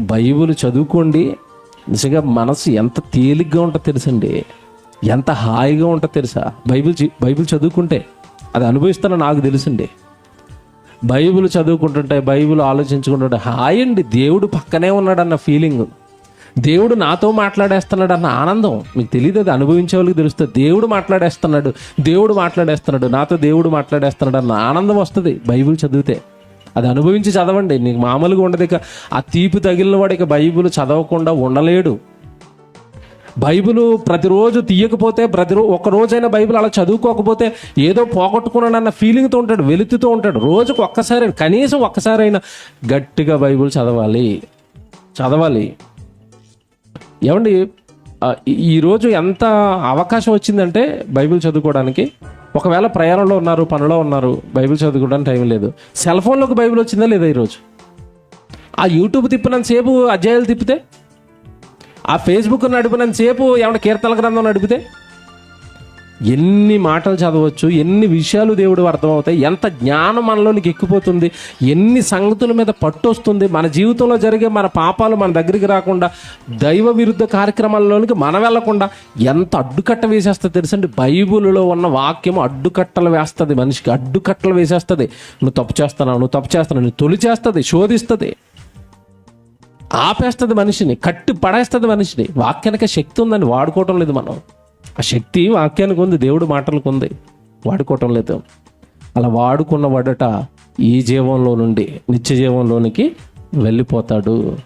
Bible చదువుకోండి. నిజంగా మనసు ఎంత తేలిగ్గా ఉంటుందో తెలుసండి. ఎంత హాయిగా ఉంటుందో తెలుసా? బైబిల్ బైబిల్ చదువుకుంటే అది అనుభవిస్తానో నాకు తెలుసండి. బైబిల్ చదువుకుంటుంటే బైబిల్ ఆలోచించుకుంటుంటే హాయ్ అండి. దేవుడు పక్కనే ఉన్నాడన్న ఫీలింగ్. దేవుడు నాతో మాట్లాడేస్తున్నాడు అన్న ఆనందం మీకు తెలియదు అది అనుభవించే వాళ్ళకి తెలుస్తుంది. దేవుడు మాట్లాడేస్తున్నాడు దేవుడు మాట్లాడేస్తున్నాడు నాతో దేవుడు మాట్లాడేస్తున్నాడు అన్న ఆనందం వస్తుంది బైబిల్ చదివితే. అది అనుభవించి చదవండి. నీకు మామూలుగా ఉండదు ఇక. ఆ తీపి తగిలిన వాడు ఇక బైబిల్ చదవకుండా ఉండలేడు. బైబిల్ ప్రతిరోజు తీయకపోతే ప్రతిరోజు ఒకరోజైనా బైబిల్ అలా చదువుకోకపోతే ఏదో పోగొట్టుకున్నాడన్న ఫీలింగ్తో ఉంటాడు వెలుతుతో ఉంటాడు. రోజుకు ఒక్కసారి కనీసం ఒక్కసారైనా గట్టిగా బైబిల్ చదవాలి. చదవాలి. ఏమండి? ఈరోజు ఎంత అవకాశం వచ్చిందంటే బైబిల్ చదువుకోవడానికి? ఒకవేళ ప్రయాణంలో ఉన్నారు పనిలో ఉన్నారు బైబిల్ చదువుకోవడానికి టైం లేదు. సెల్ ఫోన్లోకి బైబిల్ వచ్చిందా లేదా ఈరోజు? ఆ యూట్యూబ్ తిప్పినంతసేపు అధ్యాయాలు తిప్పితే? ఆ ఫేస్బుక్ నడిపినంతసేపు ఏమైనా కీర్తన గ్రంథం నడిపితే? ఎన్ని మాటలు చదవచ్చు ఎన్ని విషయాలు దేవుడు అర్థమవుతాయి ఎంత జ్ఞానం మనలోనికి ఎక్కిపోతుంది ఎన్ని సంగతుల మీద పట్టు వస్తుంది మన జీవితంలో జరిగే మన పాపాలు మన దగ్గరికి రాకుండా దైవ విరుద్ధ కార్యక్రమాల్లోనికి మనం వెళ్ళకుండా ఎంత అడ్డుకట్ట వేసేస్తుంది తెలుసండి? బైబిల్లో ఉన్న వాక్యం అడ్డుకట్టలు వేస్తుంది మనిషికి అడ్డుకట్టలు వేసేస్తుంది. నువ్వు తప్పు చేస్తున్నావు నువ్వు తప్పు చేస్తున్నావు నువ్వు తొలి చేస్తుంది శోధిస్తుంది. ఆపేస్తుంది మనిషిని కట్టి పడేస్తుంది మనిషిని. వాక్యానికి శక్తి ఉందని వాడుకోవటం లేదు మనం. ఆ శక్తి వాక్యానికి ఉంది దేవుడు మాటలకు ఉంది. వాడుకోవటం లేదు. అలా వాడుకున్న వాడట ఈ జీవంలో నుండి నిత్య జీవంలోనికి వెళ్ళిపోతాడు.